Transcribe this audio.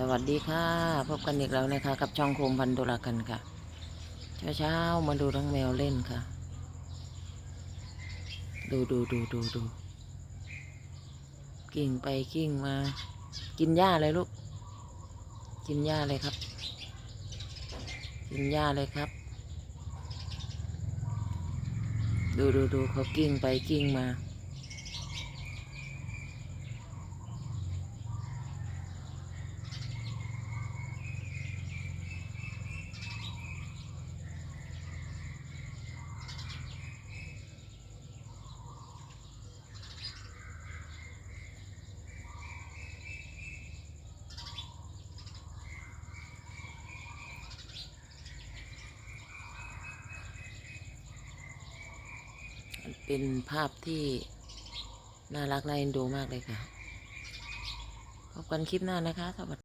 สวัสดีค่ะ พบกันอีกแล้วนะคะ กับช่องโคมพันธุระกันค่ะเช้าเช้าๆมาดูทั้งแมวเล่นค่ะ ดูดูดูดูดูกิ่งไปกิ่งมา กินหญ้าเลยลูก กินหญ้าเลยครับ กินหญ้าเลยครับ ดูดูดูเขากิ่งไปกิ่งมา เป็นภาพที่น่ารักน่าเอ็นดูมากเลยค่ะ ขอบคุณคลิปหน้านะคะสวัสดี